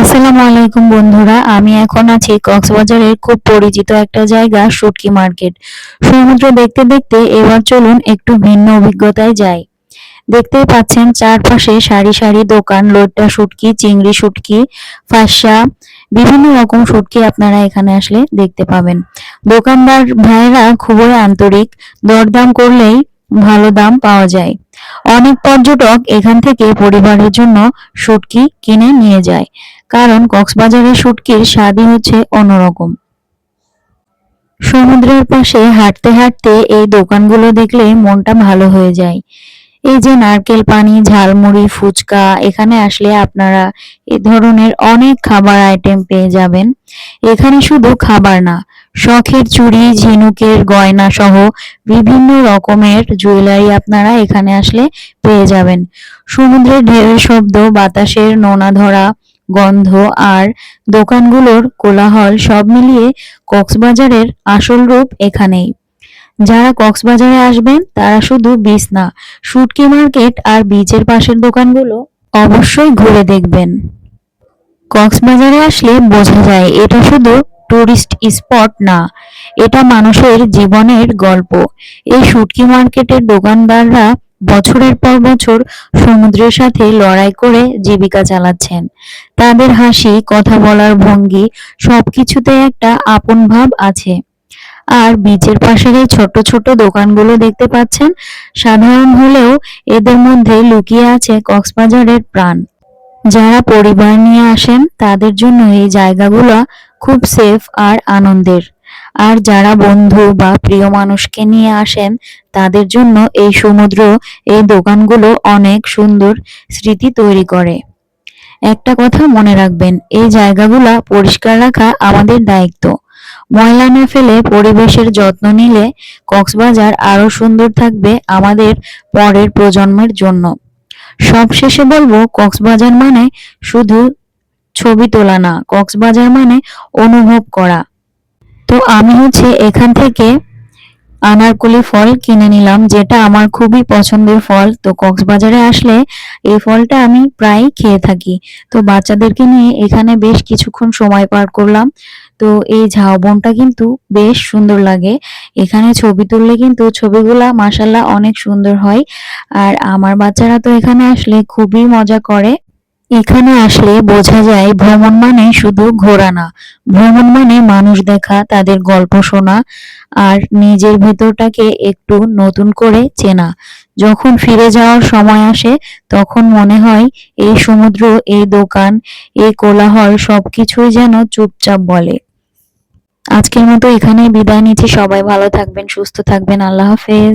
আসসালামু আলাইকুম বন্ধুরা, আমি এখন আছি কক্সবাজারের খুব পরিচিত একটা জায়গা, শুটকি মার্কেট। সমুদ্র দেখতে দেখতে এবার চলুন একটু ভিন্ন অভিজ্ঞতায় যাই। দেখতেই পাচ্ছেন চারপাশে সারি সারি দোকান, লোট্টা শুটকি, চিংড়ি শুটকি, ফাঁসা, বিভিন্ন রকম শুটকি আপনারা এখানে আসলে দেখতে পাবেন। দোকানদার ভাইয়েরা খুবই আন্তরিক, দরদাম করলেই ভালো দাম পাওয়া যায়। অনেক পর্যটক এখান থেকে পরিবারের জন্য শুটকি কিনে নিয়ে যায়। কারণ কক্সবাজারের শুটকির স্বাদই হচ্ছে অন্যরকম। সমুদ্রের পাশে হাঁটতে হাঁটতে এই দোকানগুলো দেখলে মনটা ভালো হয়ে যায়। এই যে নারকেল পানি, ঝালমুড়ি, ফুচকা, এখানে আসলে আপনারা এ ধরনের অনেক খাবার আইটেম পেয়ে যাবেন। এখানে শুধু খাবার না শখের চুড়ি, ঝিনুকের গয়না সহ বিভিন্ন রকমের জুয়েলারি আপনারা এখানে আসলে পেয়ে যাবেন। সমুদ্রের ঢেউয়ের শব্দ, বাতাসের নোনা ধরা গন্ধ আর দোকানগুলোর কোলাহল সব মিলিয়ে কক্সবাজারের আসল রূপ এখানেই। যারা কক্সবাজারে আসবেন, তারা শুধু বিচ না শুটকি মার্কেট আর বিচের পাশের দোকানগুলো অবশ্যই ঘুরে দেখবেন। কক্সবাজারে আসলে বোঝা যায়, এটা শুধু টুরিস্ট স্পট না। এটা মানুষের জীবনের গল্প। এই শুটকি মার্কেটের দোকানদাররা বছরের পর বছর সমুদ্রের সাথে লড়াই করে জীবিকা চালাচ্ছেন। তাদের হাসি, কথা বলার ভঙ্গি, সবকিছুতে একটা আপন ভাব আছে। আর বিচের পাশের এই ছোট ছোট দোকানগুলো দেখতে পাচ্ছেন, সাধারণ হলেও এদের মধ্যে লুকিয়ে আছে কক্সবাজারের প্রাণ। যারা পরিবার নিয়ে আসেন, তাদের জন্য এই জায়গাগুলো খুব সেফ আর আনন্দের। আর যারা বন্ধু বা প্রিয় মানুষকে নিয়ে আসেন, তাদের জন্য এই সমুদ্র, এই দোকানগুলো অনেক সুন্দর স্মৃতি তৈরি করে। একটা কথা মনে রাখবেন, এই জায়গাগুলা পরিষ্কার রাখা আমাদের দায়িত্ব। ময়লা না ফেলে পরিবেশের যত্ন নিলে কক্সবাজার আরও সুন্দর থাকবে আমাদের পরের প্রজন্মের জন্য। সবশেষে বলব, কক্সবাজার মানে শুধু ছবি তোলা না, কক্সবাজার মানে অনুভব করা। তো আমি হচ্ছে এখান থেকে আনারকলি ফল কিনে নিলাম, যেটা আমার খুবই পছন্দের ফল। তো কক্সবাজারে আসলে এই ফলটা আমি প্রায় খেয়ে থাকি। তো বাচ্চাদেরকে নিয়ে এখানে বেশ কিছুক্ষণ সময় পার করলাম। তো এই ঝাউবনটা কিন্তু বেশ সুন্দর লাগে। এখানে ছবি তুললে কিন্তু ছবিগুলা মাসাল্লাহ অনেক সুন্দর হয়। আর আমার বাচ্চারা তো এখানে আসলে খুবই মজা করে। এখানে আসলে বোঝা যায় ভ্রমণ মানে শুধু ঘোরা না। ভ্রমণ মানে মানুষ দেখা, তাদের গল্প শোনা আর নিজের ভেতরটাকে একটু নতুন করে চেনা। যখন ফিরে যাওয়ার সময় আসে, তখন মনে হয় এই সমুদ্র, এই দোকান, এই কোলাহল সবকিছুই যেন চুপচাপ বলে। আজকের মতো এখানেই বিদায় নিচ্ছি। সবাই ভালো থাকবেন, সুস্থ থাকবেন। আল্লাহ হাফেজ।